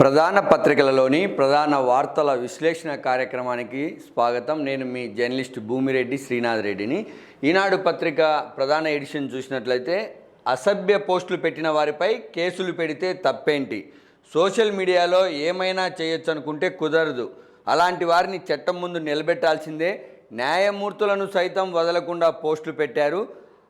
ప్రధాన పత్రికలలోని ప్రధాన వార్తల విశ్లేషణ కార్యక్రమానికి స్వాగతం. నేను మీ జర్నలిస్ట్ భూమిరెడ్డి శ్రీనాథ్ రెడ్డిని. ఈనాడు పత్రిక ప్రధాన ఎడిషన్ చూసినట్లయితే అసభ్య పోస్టులు పెట్టిన వారిపై కేసులు పెడితే తప్పేంటి? సోషల్ మీడియాలో ఏమైనా చేయొచ్చు అనుకుంటే కుదరదు. అలాంటి వారిని చట్టం ముందు నిలబెట్టాల్సిందే. న్యాయమూర్తులను సైతం వదలకుండా పోస్టులు పెట్టారు.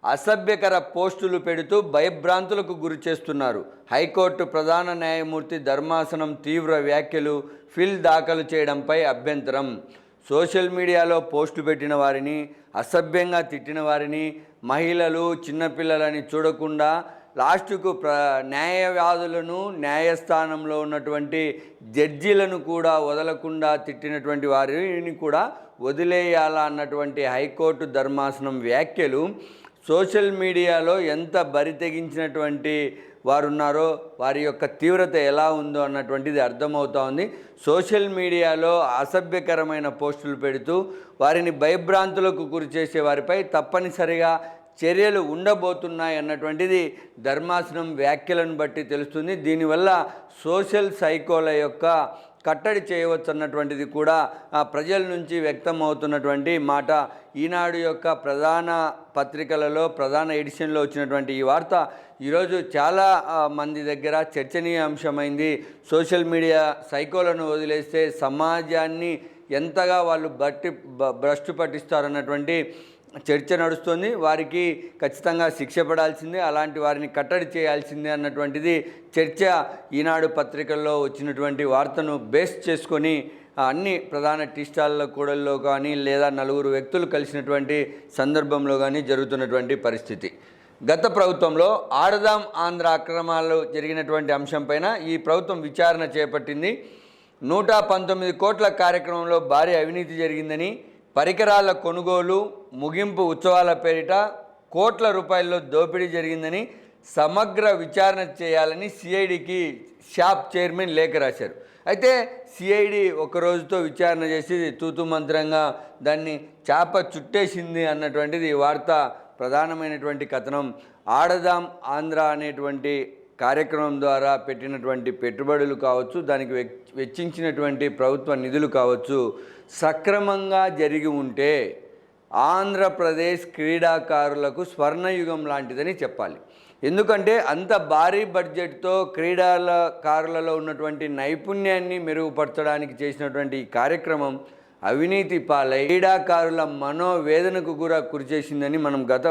అసభ్యకర పోస్టులు పెడుతూ భయభ్రాంతులకు గురి చేస్తున్నారు. హైకోర్టు ప్రధాన న్యాయమూర్తి ధర్మాసనం తీవ్ర వ్యాఖ్యలు ఫిల్ దాఖలు చేయడంపై అభ్యంతరం. సోషల్ మీడియాలో పోస్టు పెట్టిన వారిని అసభ్యంగా తిట్టిన వారిని మహిళలు చిన్నపిల్లలని చూడకుండా లాస్ట్కు ప్ర న్యాయవాదులను న్యాయస్థానంలో ఉన్నటువంటి జడ్జీలను కూడా వదలకుండా తిట్టినటువంటి వారిని కూడా వదిలేయాలా అన్నటువంటి హైకోర్టు ధర్మాసనం వ్యాఖ్యలు సోషల్ మీడియాలో ఎంత బరి తెగించినటువంటి వారున్నారో వారి యొక్క తీవ్రత ఎలా ఉందో అన్నటువంటిది అర్థమవుతా ఉంది. సోషల్ మీడియాలో అసభ్యకరమైన పోస్టులు పెడుతూ వారిని భయభ్రాంతులకు గురి చేసే వారిపై తప్పనిసరిగా చర్యలు ఉండబోతున్నాయి అన్నటువంటిది ధర్మాసనం వ్యాఖ్యలను బట్టి తెలుస్తుంది. దీనివల్ల సోషల్ సైకోల యొక్క కట్టడి చేయవచ్చు అన్నటువంటిది కూడా ఆ, ప్రజల నుంచి వ్యక్తం అవుతున్నటువంటి మాట. ఈనాడు యొక్క ప్రధాన పత్రికలలో ప్రధాన ఎడిషన్లో వచ్చినటువంటి ఈ వార్త ఈరోజు చాలా మంది దగ్గర చర్చనీయాంశమైంది. సోషల్ మీడియా సైకోలను వదిలేస్తే సమాజాన్ని ఎంతగా వాళ్ళు బట్టి బ- భ్రష్టు పట్టిస్తారన్నటువంటి చర్చ నడుస్తుంది. వారికి ఖచ్చితంగా శిక్ష పడాల్సిందే అలాంటి వారిని కట్టడి చేయాల్సిందే అన్నటువంటిది చర్చ ఈనాడు పత్రికల్లో వచ్చినటువంటి వార్తను బేస్ చేసుకొని అన్ని ప్రధాన టీ స్టాల్ల కూడల్లో కానీ లేదా నలుగురు వ్యక్తులు కలిసినటువంటి సందర్భంలో కానీ జరుగుతున్నటువంటి పరిస్థితి. గత ప్రభుత్వంలో ఆడదాం ఆంధ్ర అక్రమాలు జరిగినటువంటి అంశంపైన ఈ ప్రభుత్వం విచారణ చేపట్టింది. నూట పంతొమ్మిది కోట్ల కార్యక్రమంలో భారీ అవినీతి జరిగిందని పరికరాల కొనుగోలు ముగింపు ఉత్సవాల పేరిట కోట్ల రూపాయల్లో దోపిడీ జరిగిందని సమగ్ర విచారణ చేయాలని సిఐడికి షాప్ చైర్మన్ లేఖ రాశారు. అయితే సిఐడి ఒక రోజుతో విచారణ చేసి తూతు మంత్రంగా దాన్ని చేప చుట్టేసింది అన్నటువంటిది వార్త ప్రధానమైనటువంటి కథనం. ఆడదాం ఆంధ్ర అనేటువంటి కార్యక్రమం ద్వారా పెట్టినటువంటి పెట్టుబడులు కావచ్చు దానికి వెచ్- వెచ్చించినటువంటి ప్రభుత్వ నిధులు కావచ్చు సక్రమంగా జరిగి ఉంటే ఆంధ్రప్రదేశ్ క్రీడాకారులకు స్వర్ణయుగం లాంటిదని చెప్పాలి. ఎందుకంటే అంత భారీ బడ్జెట్తో క్రీడాకారులలో ఉన్నటువంటి నైపుణ్యాన్ని మెరుగుపరచడానికి చేసినటువంటి ఈ కార్యక్రమం అవినీతి పాలై క్రీడాకారుల మనోవేదనకు కూడా గురిచేసిందని మనం గత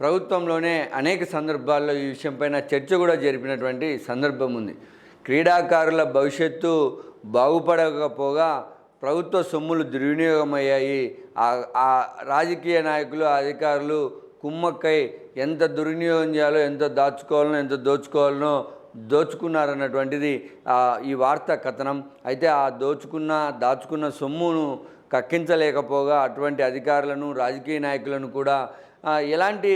ప్రభుత్వంలోనే అనేక సందర్భాల్లో ఈ విషయంపైన చర్చ కూడా జరిపినటువంటి సందర్భం ఉంది. క్రీడాకారుల భవిష్యత్తు బాగుపడకపోగా ప్రభుత్వ సొమ్ములు దుర్వినియోగమయ్యాయి. ఆ- రాజకీయ నాయకులు ఆ అధికారులు కుమ్మక్కై ఎంత దుర్వినియోగం చేయాలో ఎంత దాచుకోవాలనో ఎంత దోచుకోవాలనో దోచుకున్నారన్నటువంటిది ఈ వార్త కథనం. అయితే ఆ దోచుకున్న దాచుకున్న సొమ్మును కక్కించలేకపోగా అటువంటి అధికారులను రాజకీయ నాయకులను కూడా ఎలాంటి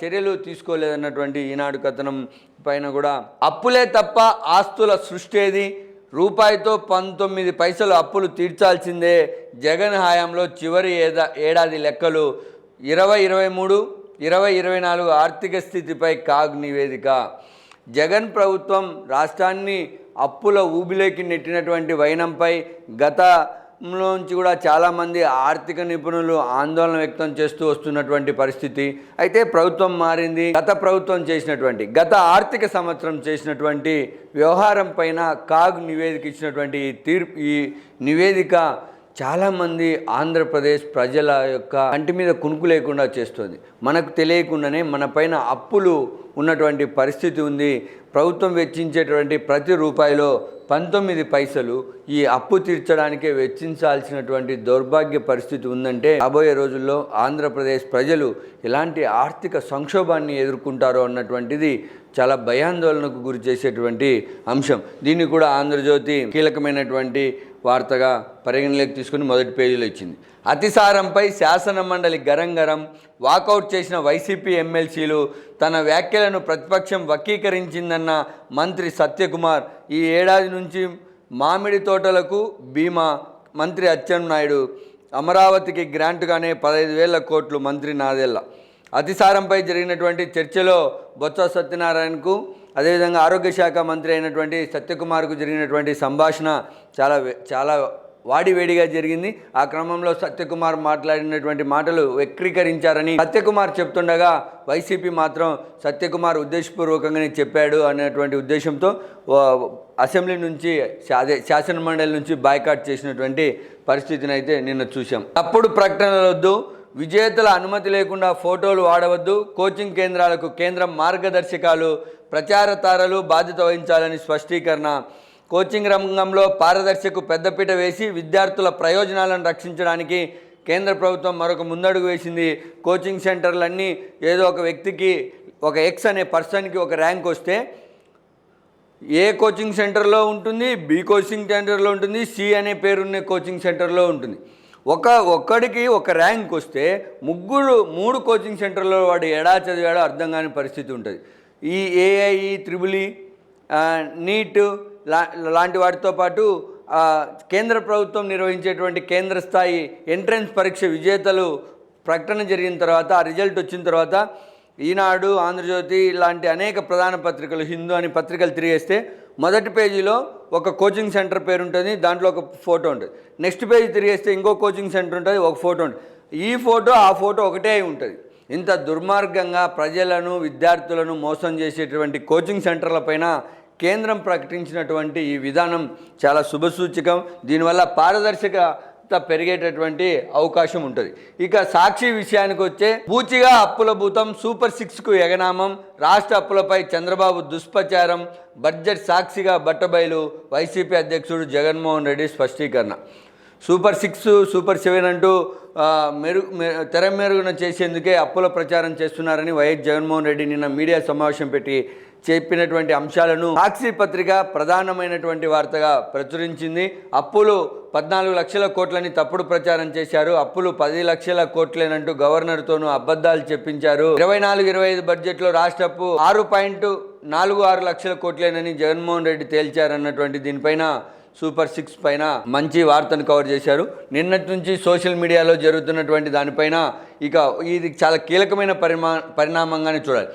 చర్యలు తీసుకోలేదన్నటువంటి ఈనాడు కథనం పైన కూడా అప్పులే తప్ప ఆస్తుల సృష్టి ఏది? రూపాయితో పంతొమ్మిది పైసలు అప్పులు తీర్చాల్సిందే. జగన్ హయాంలో చివరి ఏదా ఏడాది లెక్కలు. ఇరవై ఇరవై మూడు ఇరవై ఇరవై నాలుగు ఆర్థిక స్థితిపై కాగ్ నివేదిక. జగన్ ప్రభుత్వం రాష్ట్రాన్ని అప్పుల ఊబిలోకి నెట్టినటువంటి వైనంపై గత గతంలోంచి కూడా చాలామంది ఆర్థిక నిపుణులు ఆందోళన వ్యక్తం చేస్తూ వస్తున్నటువంటి పరిస్థితి. అయితే ప్రభుత్వం మారింది గత ప్రభుత్వం చేసినటువంటి గత ఆర్థిక సంవత్సరం చేసినటువంటి వ్యవహారం పైన కాగ్ నివేదిక ఇచ్చినటువంటి ఈ తీర్పు ఈ నివేదిక చాలామంది ఆంధ్రప్రదేశ్ ప్రజల యొక్క కంటి మీద కునుకు లేకుండా చేస్తుంది. మనకు తెలియకుండానే మన పైన అప్పులు ఉన్నటువంటి పరిస్థితి ఉంది. ప్రభుత్వం వెచ్చించేటువంటి ప్రతి రూపాయిలో పంతొమ్మిది పైసలు ఈ అప్పు తీర్చడానికే వెచ్చించాల్సినటువంటి దౌర్భాగ్య పరిస్థితి ఉందంటే రాబోయే రోజుల్లో ఆంధ్రప్రదేశ్ ప్రజలు ఎలాంటి ఆర్థిక సంక్షోభాన్ని ఎదుర్కొంటారో అన్నటువంటిది చాలా భయాందోళనకు గురి చేసేటువంటి అంశం. దీన్ని కూడా ఆంధ్రజ్యోతి కీలకమైనటువంటి వార్తగా పరిగణలోకి తీసుకుని మొదటి పేజీలో ఇచ్చింది. అతిసారంపై శాసన మండలి గరం గరం వాకౌట్ చేసిన వైసీపీ ఎమ్మెల్సీలు తన వ్యాఖ్యలను ప్రతిపక్షం వక్రీకరించిందన్న మంత్రి సత్యకుమార్ ఈ ఏడాది నుంచి మామిడి తోటలకు బీమా మంత్రి అచ్చెన్నాయుడు అమరావతికి గ్రాంట్గానే పదహైదు వేల కోట్లు మంత్రి నాదెల్ల. అతిసారంపై జరిగినటువంటి చర్చలో బొత్స సత్యనారాయణకు అదేవిధంగా ఆరోగ్య శాఖ మంత్రి అయినటువంటి సత్యకుమార్కు జరిగినటువంటి సంభాషణ చాలా చాలా వాడివేడిగా జరిగింది. ఆ క్రమంలో సత్యకుమార్ మాట్లాడినటువంటి మాటలు వక్రీకరించారని సత్యకుమార్ చెప్తుండగా వైసీపీ మాత్రం సత్యకుమార్ ఉద్దేశపూర్వకంగానే చెప్పాడు అనేటువంటి ఉద్దేశంతో అసెంబ్లీ నుంచి అదే శాసనమండలి నుంచి బాయ్కాట్ చేసినటువంటి పరిస్థితిని అయితే నిన్న చూసాం అప్పుడు ప్రకటనలొద్దు. విజేతల అనుమతి లేకుండా ఫోటోలు వాడవద్దు. కోచింగ్ కేంద్రాలకు కేంద్రం మార్గదర్శకాలు ప్రచార తారలు బాధ్యత వహించాలని స్పష్టీకరణ. కోచింగ్ రంగంలో పారదర్శకు పెద్దపీట వేసి విద్యార్థుల ప్రయోజనాలను రక్షించడానికి కేంద్ర ప్రభుత్వం మరొక ముందడుగు వేసింది. కోచింగ్ సెంటర్లన్నీ ఏదో ఒక వ్యక్తికి ఒక ఎక్స్ అనే పర్సన్కి ఒక ర్యాంక్ వస్తే ఏ కోచింగ్ సెంటర్లో ఉంటుంది బి కోచింగ్ సెంటర్లో ఉంటుంది సి అనే పేరున్న కోచింగ్ సెంటర్లో ఉంటుంది. ఒక ఒక్కడికి ఒక ర్యాంక్ వస్తే ముగ్గురు మూడు కోచింగ్ సెంటర్లో వాడు ఎడా చదివాడో అర్థం కాని పరిస్థితి ఉంటుంది. ఈ ఏఐఈ త్రిబులి నీట్ లా లాంటి వాటితో పాటు కేంద్ర ప్రభుత్వం నిర్వహించేటువంటి కేంద్ర స్థాయి ఎంట్రన్స్ పరీక్ష విజేతలు ప్రకటన జరిగిన తర్వాత ఆ రిజల్ట్ వచ్చిన తర్వాత ఈనాడు ఆంధ్రజ్యోతి ఇలాంటి అనేక ప్రధాన పత్రికలు హిందూ అని పత్రికలు తిరిగేస్తే మొదటి పేజీలో ఒక కోచింగ్ సెంటర్ పేరు ఉంటుంది దాంట్లో ఒక ఫోటో ఉంటుంది. నెక్స్ట్ పేజీ తిరిగేస్తే ఇంకో కోచింగ్ సెంటర్ ఉంటుంది ఒక ఫోటో ఉంటుంది. ఈ ఫోటో ఆ ఫోటో ఒకటే అయి ఉంటుంది. ఇంత దుర్మార్గంగా ప్రజలను విద్యార్థులను మోసం చేసేటువంటి కోచింగ్ సెంటర్లపైన కేంద్రం ప్రకటించినటువంటి ఈ విధానం చాలా శుభసూచకం. దీనివల్ల పారదర్శక పెరిగేటటువంటి అవకాశం ఉంటుంది. ఇక సాక్షి విషయానికి వచ్చే పూచిగా అప్పుల భూతం సూపర్ సిక్స్కు ఎగనామం రాష్ట్ర అప్పులపై చంద్రబాబు దుష్ప్రచారం బడ్జెట్ సాక్షిగా బట్టబయలు వైసీపీ అధ్యక్షుడు జగన్మోహన్ రెడ్డి స్పష్టీకరణ. సూపర్ సిక్స్ సూపర్ సెవెన్ అంటూ మెరుగు తెర మెరుగున చేసేందుకే అప్పుల ప్రచారం చేస్తున్నారని వైఎస్ జగన్మోహన్ రెడ్డి నిన్న మీడియా సమావేశం పెట్టి చెప్పినటువంటి అంశాలను సాక్షి పత్రిక ప్రధానమైనటువంటి వార్తగా ప్రచురించింది. అప్పులు పద్నాలుగు లక్షల కోట్లని తప్పుడు ప్రచారం చేశారు. అప్పులు పది లక్షల కోట్లేనంటూ గవర్నర్తోనూ అబద్ధాలు చెప్పించారు. ఇరవై నాలుగు ఇరవై ఐదు బడ్జెట్లో రాష్ట్ర అప్పు ఆరు పాయింట్ నాలుగు ఆరు లక్షల కోట్లేనని జగన్మోహన్ రెడ్డి తేల్చారన్నటువంటి దీనిపైన సూపర్ సిక్స్ పైన మంచి వార్తను కవర్ చేశారు. నిన్నటి నుంచి సోషల్ మీడియాలో జరుగుతున్నటువంటి దానిపైన ఇక ఇది చాలా కీలకమైన పరిమా పరిణామంగానే చూడాలి.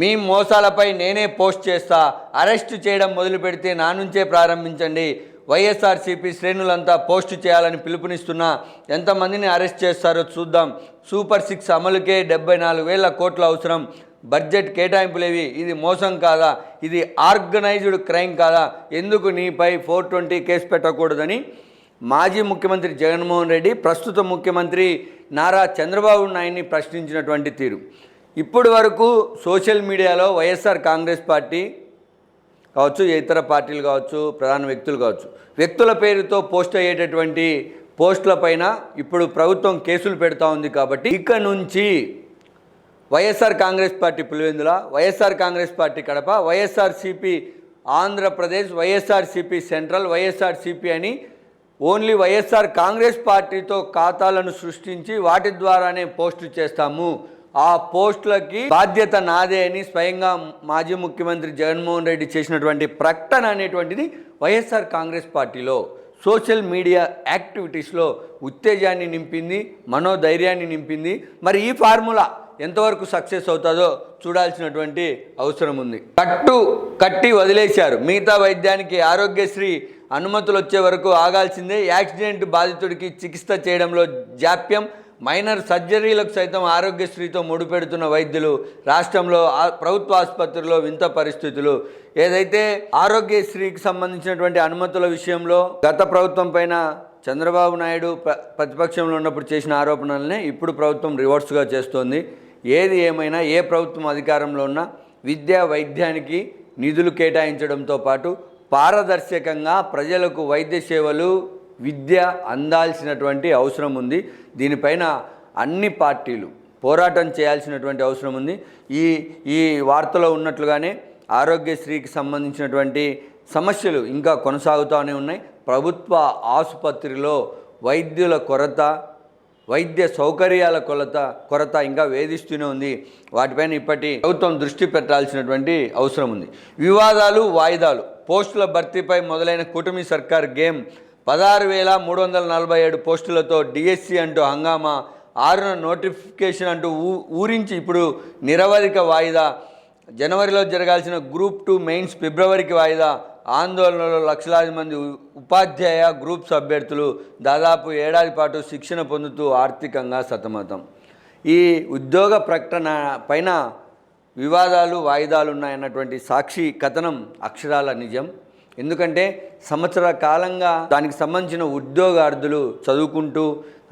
మీ మోసాలపై నేనే పోస్ట్ చేస్తా అరెస్ట్ చేయడం మొదలు పెడితే నా నుంచే ప్రారంభించండి వైఎస్ఆర్సీపీ శ్రేణులంతా పోస్టు చేయాలని పిలుపునిస్తున్నా ఎంతమందిని అరెస్ట్ చేస్తారో చూద్దాం. సూపర్ సిక్స్ అమలుకే డెబ్బై నాలుగు వేల కోట్లు అవసరం. బడ్జెట్ కేటాయింపులేవి. ఇది మోసం కాదా? ఇది ఆర్గనైజ్డ్ క్రైమ్ కాదా? ఎందుకు నీపై ఫోర్ ట్వంటీ కేసు పెట్టకూడదని? మాజీ ముఖ్యమంత్రి జగన్మోహన్ రెడ్డి ప్రస్తుత ముఖ్యమంత్రి నారా చంద్రబాబు నాయుడిని ప్రశ్నించినటువంటి తీరు. ఇప్పటి వరకు సోషల్ మీడియాలో వైఎస్ఆర్ కాంగ్రెస్ పార్టీ కావచ్చు ఇతర పార్టీలు కావచ్చు ప్రధాన వ్యక్తులు కావచ్చు. వ్యక్తుల పేరుతో పోస్ట్ అయ్యేటటువంటి పోస్టుల పైన ఇప్పుడు ప్రభుత్వం కేసులు పెడతా ఉంది కాబట్టి ఇక నుంచి YSR Congress party Pulivendula YSR Congress party Kadapa YSRCP Andhra Pradesh YSRCP central YSRCP అని ఓన్లీ వైఎస్ఆర్ కాంగ్రెస్ పార్టీతో ఖాతాలను సృష్టించి వాటి ద్వారానే పోస్టు చేస్తాము. ఆ పోస్టులకి బాధ్యత నాదే అని స్వయంగా మాజీ ముఖ్యమంత్రి జగన్మోహన్ రెడ్డి చేసినటువంటి ప్రకటన అనేటువంటిది వైఎస్ఆర్ కాంగ్రెస్ పార్టీలో సోషల్ మీడియా యాక్టివిటీస్లో ఉత్తేజాన్ని నింపింది మనోధైర్యాన్ని నింపింది. మరి ఈ ఫార్ములా ఎంతవరకు సక్సెస్ అవుతుందో చూడాల్సినటువంటి అవసరం ఉంది. కట్టు కట్టి వదిలేశారు. మిగతా వైద్యానికి ఆరోగ్యశ్రీ అనుమతులు వచ్చే వరకు ఆగాల్సిందే. యాక్సిడెంట్ బాధితుడికి చికిత్స చేయడంలో జాప్యం. మైనర్ సర్జరీలకు సైతం ఆరోగ్యశ్రీతో ముడిపెడుతున్న వైద్యులు రాష్ట్రంలో ప్రభుత్వ ఆసుపత్రిలో వింత పరిస్థితులు. ఏదైతే ఆరోగ్యశ్రీకి సంబంధించినటువంటి అనుమతుల విషయంలో గత ప్రభుత్వం పైన చంద్రబాబు నాయుడు ప్రతిపక్షంలో ఉన్నప్పుడు చేసిన ఆరోపణలనే ఇప్పుడు ప్రభుత్వం రివర్స్గా చేస్తోంది. ఏది ఏమైనా ఏ ప్రభుత్వం అధికారంలో ఉన్నా విద్యా వైద్యానికి నిధులు కేటాయించడంతో పాటు పారదర్శకంగా ప్రజలకు వైద్య సేవలు విద్య అందాల్సినటువంటి అవసరం ఉంది. దీనిపైన అన్ని పార్టీలు పోరాటం చేయాల్సినటువంటి అవసరం ఉంది. ఈ ఈ వార్తలో ఉన్నట్లుగానే ఆరోగ్యశ్రీకి సంబంధించినటువంటి సమస్యలు ఇంకా కొనసాగుతూనే ఉన్నాయి. ప్రభుత్వ ఆసుపత్రిలో వైద్యుల కొరత వైద్య సౌకర్యాల కొలత కొరత ఇంకా వేధిస్తూనే ఉంది. వాటిపైన ఇప్పటి ప్రభుత్వం దృష్టి పెట్టాల్సినటువంటి అవసరం ఉంది. వివాదాలు వాయిదాలు పోస్టుల భర్తీపై మొదలైన కూటమి సర్కార్ గేమ్ పదహారు వేల మూడు వందల నలభై ఏడు పోస్టులతో డిఎస్సి అంటూ హంగామా ఆరున నోటిఫికేషన్ అంటూ ఊ ఊరించి ఇప్పుడు నిరవధిక వాయిదా. జనవరిలో జరగాల్సిన గ్రూప్ టూ మెయిన్స్ ఫిబ్రవరికి వాయిదా. ఆందోళనలో లక్షలాది మంది ఉపాధ్యాయ గ్రూప్స్ అభ్యర్థులు దాదాపు ఏడాది పాటు శిక్షణ పొందుతూ ఆర్థికంగా సతమతం. ఈ ఉద్యోగ ప్రకటన పైన వివాదాలు వాయిదాలు ఉన్నాయన్నటువంటి సాక్షి కథనం అక్షరాల నిజం. ఎందుకంటే సంవత్సర కాలంగా దానికి సంబంధించిన ఉద్యోగార్థులు చదువుకుంటూ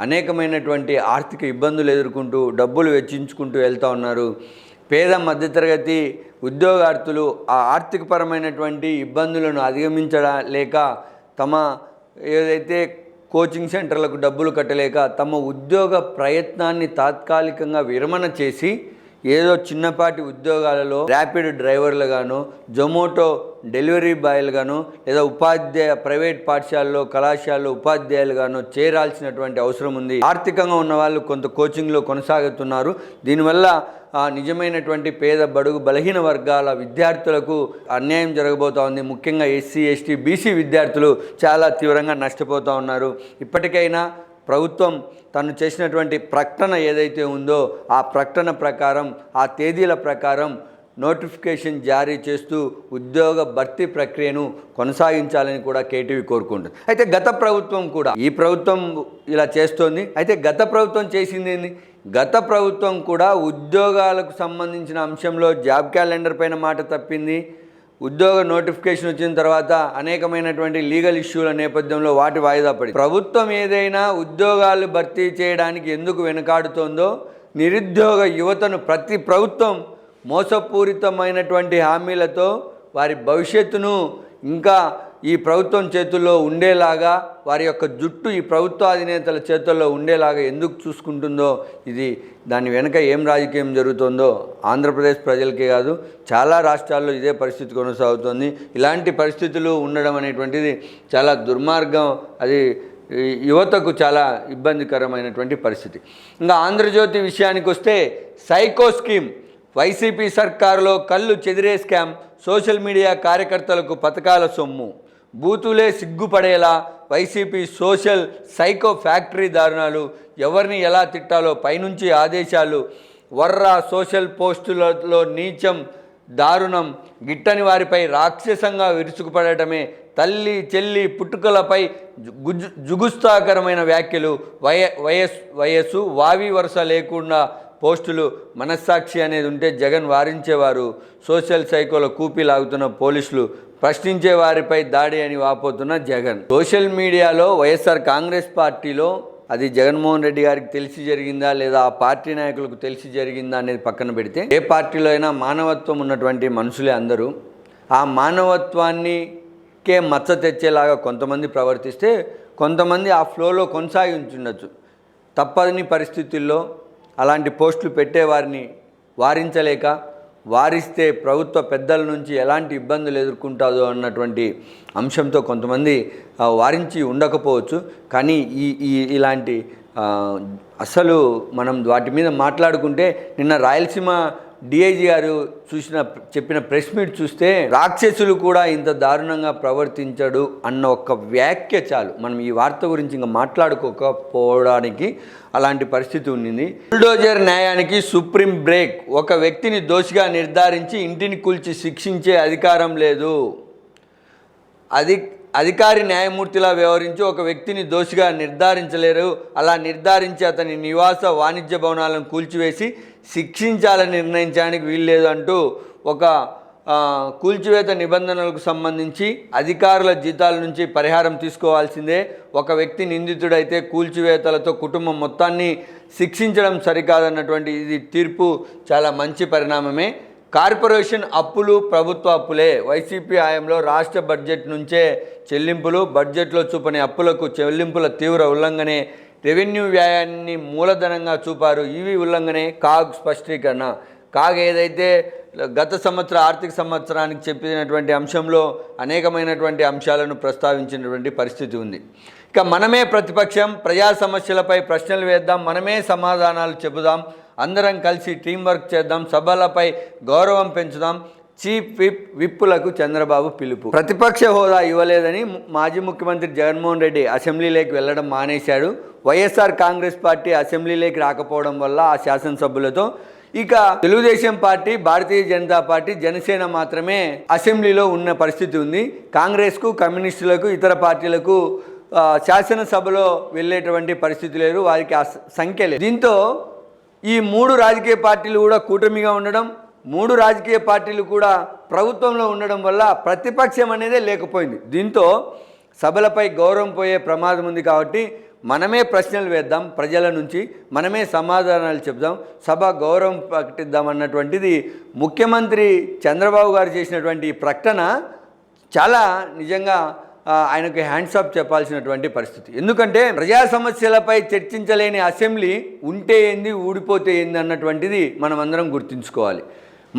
అనేకమైనటువంటి ఆర్థిక ఇబ్బందులు ఎదుర్కొంటూ డబ్బులు వెచ్చించుకుంటూ వెళ్తూ ఉన్నారు. పేద మధ్యతరగతి ఉద్యోగార్థులు ఆ ఆర్థికపరమైనటువంటి ఇబ్బందులను అధిగమించలేక తమ ఏదైతే కోచింగ్ సెంటర్లకు డబ్బులు కట్టలేక తమ ఉద్యోగ ప్రయత్నాన్ని తాత్కాలికంగా విరమణ చేసి ఏదో చిన్నపాటి ఉద్యోగాలలో ర్యాపిడ్ డ్రైవర్లుగాను జొమాటో డెలివరీ బాయ్లుగాను లేదా ఉపాధ్యాయ ప్రైవేట్ పాఠశాలలో కళాశాలలో ఉపాధ్యాయులుగాను చేరాల్సినటువంటి అవసరం ఉంది. ఆర్థికంగా ఉన్న వాళ్ళు కొంత కోచింగ్లో కొనసాగుతున్నారు. దీనివల్ల ఆ నిజమైనటువంటి పేద బడుగు బలహీన వర్గాల విద్యార్థులకు అన్యాయం జరగబోతూ ఉంది. ముఖ్యంగా ఎస్సీ ఎస్టీ బీసీ విద్యార్థులు చాలా తీవ్రంగా నష్టపోతూ ఉన్నారు. ఇప్పటికైనా ప్రభుత్వం తను చేసినటువంటి ప్రకటన ఏదైతే ఉందో ఆ ప్రకటన ప్రకారం ఆ తేదీల ప్రకారం నోటిఫికేషన్ జారీ చేస్తూ ఉద్యోగ భర్తీ ప్రక్రియను కొనసాగించాలని కూడా కేటీవీ కోరుకుంటుంది. అయితే గత ప్రభుత్వం కూడా ఈ ప్రభుత్వం ఇలా చేస్తోంది. అయితే గత ప్రభుత్వం చేసింది ఏంది? గత ప్రభుత్వం కూడా ఉద్యోగాలకు సంబంధించిన అంశంలో జాబ్ క్యాలెండర్ పైన మాట తప్పింది. ఉద్యోగ నోటిఫికేషన్ వచ్చిన తర్వాత అనేకమైనటువంటి లీగల్ ఇష్యూల నేపథ్యంలో వాటి వాయిదా పడి ప్రభుత్వం ఏదైనా ఉద్యోగాలు భర్తీ చేయడానికి ఎందుకు వెనుకాడుతోందో నిరుద్యోగ యువతను ప్రతి ప్రభుత్వం మోసపూరితమైనటువంటి హామీలతో వారి భవిష్యత్తును ఇంకా ఈ ప్రభుత్వం చేతుల్లో ఉండేలాగా వారి యొక్క జుట్టు ఈ ప్రభుత్వ అధినేతల చేతుల్లో ఉండేలాగా ఎందుకు చూసుకుంటుందో ఇది దాని వెనుక ఏం రాజకీయం జరుగుతుందో ఆంధ్రప్రదేశ్ ప్రజలకే కాదు చాలా రాష్ట్రాల్లో ఇదే పరిస్థితి కొనసాగుతుంది. ఇలాంటి పరిస్థితులు ఉండడం అనేటువంటిది చాలా దుర్మార్గం అది యువతకు చాలా ఇబ్బందికరమైనటువంటి పరిస్థితి. ఇంకా ఆంధ్రజ్యోతి విషయానికి వస్తే సైకో స్కీమ్ వైసీపీ సర్కారులో కళ్ళు చెదిరే స్కామ్ సోషల్ మీడియా కార్యకర్తలకు పథకాల సొమ్ము. బూతులే సిగ్గుపడేలా వైసీపీ సోషల్ సైకో ఫ్యాక్టరీ దారుణాలు ఎవరిని ఎలా తిట్టాలో పైనుంచి ఆదేశాలు. వర్ర సోషల్ పోస్టులలో నీచం దారుణం గిట్టని వారిపై రాక్షసంగా విరుచుకుపడటమే తల్లి చెల్లి పుట్టుకలపై గుజు జుగుస్తాకరమైన వ్యాఖ్యలు. వయ వయస్ వయస్సు వావి వరుస లేకుండా పోస్టులు మనస్సాక్షి అనేది ఉంటే జగన్ వారించేవారు. సోషల్ సైకోలో కూపి లాగుతున్న పోలీసులు ప్రశ్నించే వారిపై దాడి అని వాపోతున్న జగన్. సోషల్ మీడియాలో వైఎస్ఆర్ కాంగ్రెస్ పార్టీలో అది జగన్మోహన్ రెడ్డి గారికి తెలిసి జరిగిందా లేదా ఆ పార్టీ నాయకులకు తెలిసి జరిగిందా అనేది పక్కన పెడితే ఏ పార్టీలో అయినా మానవత్వం ఉన్నటువంటి మనుషులే అందరూ. ఆ మానవత్వాన్ని కే మచ్చ తెచ్చేలాగా కొంతమంది ప్రవర్తిస్తే కొంతమంది ఆ ఫ్లోలో కొనసాగించుండొచ్చు తప్పని పరిస్థితుల్లో అలాంటి పోస్టులు పెట్టేవారిని వారించలేక వారిస్తే ప్రభుత్వ పెద్దల నుంచి ఎలాంటి ఇబ్బందులు ఎదుర్కొంటుందో అన్నటువంటి అంశంతో కొంతమంది వారించి ఉండకపోవచ్చు. కానీ ఈ ఈ ఇలాంటి అసలు మనం వాటి మీద మాట్లాడుకుంటే నిన్న రాయలసీమ డిఐజీ గారు చూసిన చెప్పిన ప్రెస్ మీట్ చూస్తే రాక్షసులు కూడా ఇంత దారుణంగా ప్రవర్తించడు అన్న ఒక వ్యాఖ్య చాలు. మనం ఈ వార్త గురించి ఇంకా మాట్లాడుకోకపోవడానికి అలాంటి పరిస్థితి ఉండింది. బుల్డోజర్ న్యాయానికి సుప్రీం బ్రేక్. ఒక వ్యక్తిని దోషిగా నిర్ధారించి ఇంటిని కూల్చి శిక్షించే అధికారం లేదు. అది అధికారి న్యాయమూర్తిలా వ్యవహరించి ఒక వ్యక్తిని దోషిగా నిర్ధారించలేరు. అలా నిర్ధారించి అతని నివాస వాణిజ్య భవనాలను కూల్చివేసి శిక్షించాలని నిర్ణయించడానికి వీల్లేదు అంటూ ఒక కూల్చివేత నిబంధనలకు సంబంధించి అధికారుల జీతాల నుంచి పరిహారం తీసుకోవాల్సిందే. ఒక వ్యక్తి నిందితుడైతే కూల్చివేతలతో కుటుంబం మొత్తాన్ని శిక్షించడం సరికాదన్నటువంటి ఇది తీర్పు చాలా మంచి పరిణామమే. కార్పొరేషన్ అప్పులు ప్రభుత్వ అప్పులే. వైసీపీ హయాంలో రాష్ట్ర బడ్జెట్ నుంచే చెల్లింపులు బడ్జెట్లో చూపని అప్పులకు చెల్లింపుల తీవ్ర ఉల్లంఘనే రెవెన్యూ వ్యయాన్ని మూలధనంగా చూపారు. ఇవి ఉల్లంఘనే. కాగ్ స్పష్టీకరణ. కాగ్ ఏదైతే గత సంవత్సర ఆర్థిక సంవత్సరానికి చెప్పినటువంటి అంశంలో అనేకమైనటువంటి అంశాలను ప్రస్తావించినటువంటి పరిస్థితి ఉంది. ఇక మనమే ప్రతిపక్షం ప్రజా సమస్యలపై ప్రశ్నలు వేద్దాం మనమే సమాధానాలు చెబుదాం అందరం కలిసి టీం వర్క్ చేద్దాం సభలపై గౌరవం పెంచుదాం చీఫ్ విప్ విప్పులకు చంద్రబాబు పిలుపు. ప్రతిపక్ష హోదా ఇవ్వలేదని మాజీ ముఖ్యమంత్రి జగన్మోహన్ రెడ్డి అసెంబ్లీలోకి వెళ్ళడం మానేశాడు. వైఎస్ఆర్ కాంగ్రెస్ పార్టీ అసెంబ్లీలోకి రాకపోవడం వల్ల ఆ శాసనసభ్యులతో ఇక తెలుగుదేశం పార్టీ భారతీయ జనతా పార్టీ జనసేన మాత్రమే అసెంబ్లీలో ఉన్న పరిస్థితి ఉంది. కాంగ్రెస్కు కమ్యూనిస్టులకు ఇతర పార్టీలకు శాసనసభలో వెళ్ళేటువంటి పరిస్థితి లేదు. వారికి ఆ సంఖ్య లేదు. దీంతో ఈ మూడు రాజకీయ పార్టీలు కూడా కూటమిగా ఉండడం మూడు రాజకీయ పార్టీలు కూడా ప్రభుత్వంలో ఉండడం వల్ల ప్రతిపక్షం అనేదే లేకపోయింది. దీంతో సభలపై గౌరవం పోయే ప్రమాదం ఉంది కాబట్టి మనమే ప్రశ్నలు వేద్దాం ప్రజల నుంచి మనమే సమాధానాలు చెప్దాం సభ గౌరవం ప్రకటిద్దాం అన్నటువంటిది ముఖ్యమంత్రి చంద్రబాబు గారు చేసినటువంటి ప్రకటన చాలా నిజంగా ఆయనకు హ్యాండ్స్ ఆఫ్ చెప్పాల్సినటువంటి పరిస్థితి. ఎందుకంటే ప్రజా సమస్యలపై చర్చించలేని అసెంబ్లీ ఉంటే ఏంది ఊడిపోతే ఏంది అన్నటువంటిది మనం అందరం గుర్తుంచుకోవాలి.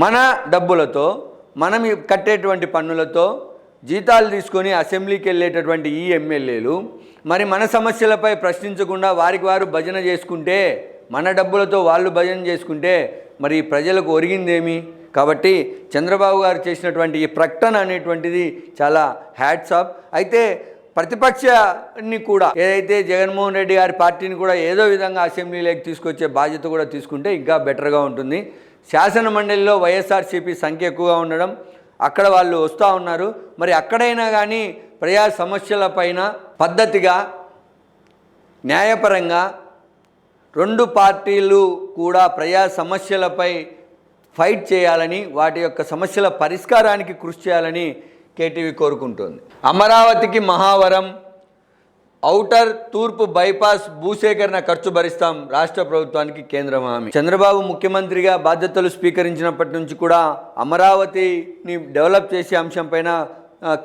మన డబ్బులతో మనం కట్టేటువంటి పన్నులతో జీతాలు తీసుకొని అసెంబ్లీకి వెళ్ళేటటువంటి ఈ ఎమ్మెల్యేలు మరి మన సమస్యలపై ప్రశ్నించకుండా వారికి వారు భజన చేసుకుంటే మన డబ్బులతో వాళ్ళు భజన చేసుకుంటే మరి ప్రజలకు ఒరిగిందేమి? కాబట్టి చంద్రబాబు గారు చేసినటువంటి ఈ ప్రకటన అనేటువంటిది చాలా హ్యాట్స్ ఆఫ్. అయితే ప్రతిపక్షాన్ని కూడా ఏదైతే జగన్మోహన్ రెడ్డి గారి పార్టీని కూడా ఏదో విధంగా అసెంబ్లీలోకి తీసుకొచ్చే బాధ్యత కూడా తీసుకుంటే ఇంకా బెటర్గా ఉంటుంది. శాసన మండలిలో వైఎస్ఆర్సీపీ సంఖ్య ఎక్కువగా ఉండడం అక్కడ వాళ్ళు వస్తూ ఉన్నారు. మరి అక్కడైనా కానీ ప్రజా సమస్యలపైన పద్ధతిగా న్యాయపరంగా రెండు పార్టీలు కూడా ప్రజా సమస్యలపై ఫైట్ చేయాలని వాటి యొక్క సమస్యల పరిష్కారానికి కృషి చేయాలని కేటీవీ కోరుకుంటుంది. అమరావతికి మహావరం ఔటర్ తూర్పు బైపాస్ భూసేకరణ ఖర్చు భరిస్తాం రాష్ట్ర ప్రభుత్వానికి కేంద్రం హామీ. చంద్రబాబు ముఖ్యమంత్రిగా బాధ్యతలు స్వీకరించినప్పటి నుంచి కూడా అమరావతిని డెవలప్ చేసే అంశంపైన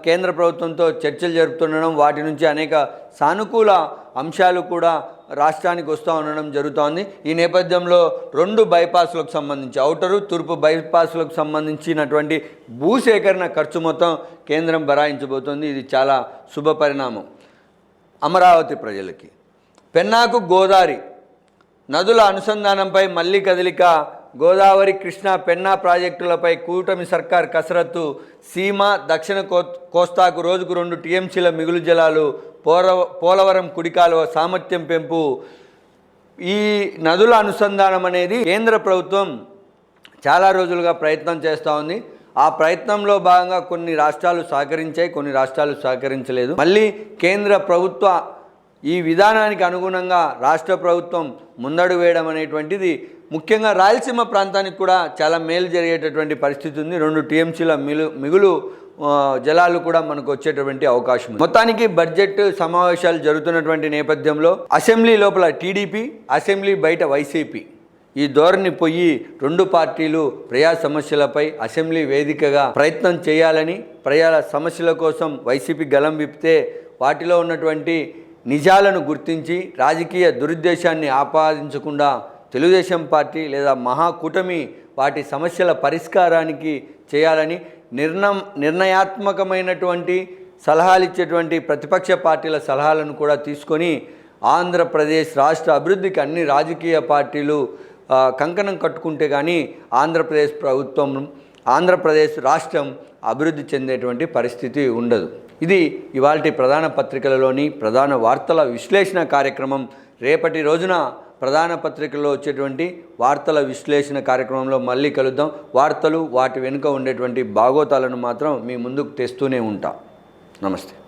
కేంద్ర ప్రభుత్వంతో చర్చలు జరుపుతుండడం వాటి నుంచి అనేక సానుకూల అంశాలు కూడా రాష్ట్రానికి వస్తూ ఉండడం జరుగుతోంది. ఈ నేపథ్యంలో రెండు బైపాస్లకు సంబంధించి ఔటరు తూర్పు బైపాస్లకు సంబంధించినటువంటి భూసేకరణ ఖర్చు మొత్తం కేంద్రం భరాయించబోతోంది ఇది చాలా శుభ పరిణామం. అమరావతి ప్రజలకి. పెన్నాకు గోదావరి నదుల అనుసంధానంపై మళ్ళీ కదలిక గోదావరి కృష్ణా పెన్నా ప్రాజెక్టులపై కూటమి సర్కార్ కసరత్తు సీమ దక్షిణ కో కోస్తాకు రోజుకు రెండు టీఎంసీల మిగులు జలాలు పోల పోలవరం కుడికాలువ సామర్థ్యం పెంపు ఈ నదుల అనుసంధానం అనేది కేంద్ర ప్రభుత్వం చాలా రోజులుగా ప్రయత్నం చేస్తూ ఉంది. ఆ ప్రయత్నంలో భాగంగా కొన్ని రాష్ట్రాలు సహకరించాయి కొన్ని రాష్ట్రాలు సహకరించలేదు. మళ్ళీ కేంద్ర ప్రభుత్వ ఈ విధానానికి అనుగుణంగా రాష్ట్ర ప్రభుత్వం ముందడు వేయడం అనేటువంటిది ముఖ్యంగా రాయలసీమ ప్రాంతానికి కూడా చాలా మేలు జరిగేటటువంటి పరిస్థితి ఉంది. రెండు టీఎంసీల మిలు మిగులు జలాలు కూడా మనకు వచ్చేటటువంటి అవకాశం ఉంది. మొత్తానికి బడ్జెట్ సమావేశాలు జరుగుతున్నటువంటి నేపథ్యంలో అసెంబ్లీ లోపల టీడీపీ అసెంబ్లీ బయట వైసీపీ. ఈ ధోరణి పోయి రెండు పార్టీలు ప్రజా సమస్యలపై అసెంబ్లీ వేదికగా ప్రయత్నం చేయాలని ప్రజల సమస్యల కోసం వైసీపీ గలం విప్పితే వాటిలో ఉన్నటువంటి నిజాలను గుర్తించి రాజకీయ దురుద్దేశాన్ని ఆపాదించకుండా తెలుగుదేశం పార్టీ లేదా మహాకూటమి వాటి సమస్యల పరిష్కారానికి చేయాలని నిర్ణయం నిర్ణయాత్మకమైనటువంటి సలహాలు ఇచ్చేటువంటి ప్రతిపక్ష పార్టీల సలహాలను కూడా తీసుకొని ఆంధ్రప్రదేశ్ రాష్ట్ర అభివృద్ధికి అన్ని రాజకీయ పార్టీలు కంకణం కట్టుకుంటే కానీ ఆంధ్రప్రదేశ్ ప్రభుత్వం ఆంధ్రప్రదేశ్ రాష్ట్రం అభివృద్ధి చెందేటువంటి పరిస్థితి ఉండదు. ఇది ఇవాల్టి ప్రధాన పత్రికలలోని ప్రధాన వార్తల విశ్లేషణ కార్యక్రమం. రేపటి రోజున ప్రధాన పత్రికల్లో వచ్చేటువంటి వార్తల విశ్లేషణ కార్యక్రమంలో మళ్ళీ కలుద్దాం. వార్తలు వాటి వెనుక ఉండేటువంటి భాగోతాలను మాత్రం మీ ముందుకు తెస్తూనే ఉంటాం. నమస్తే.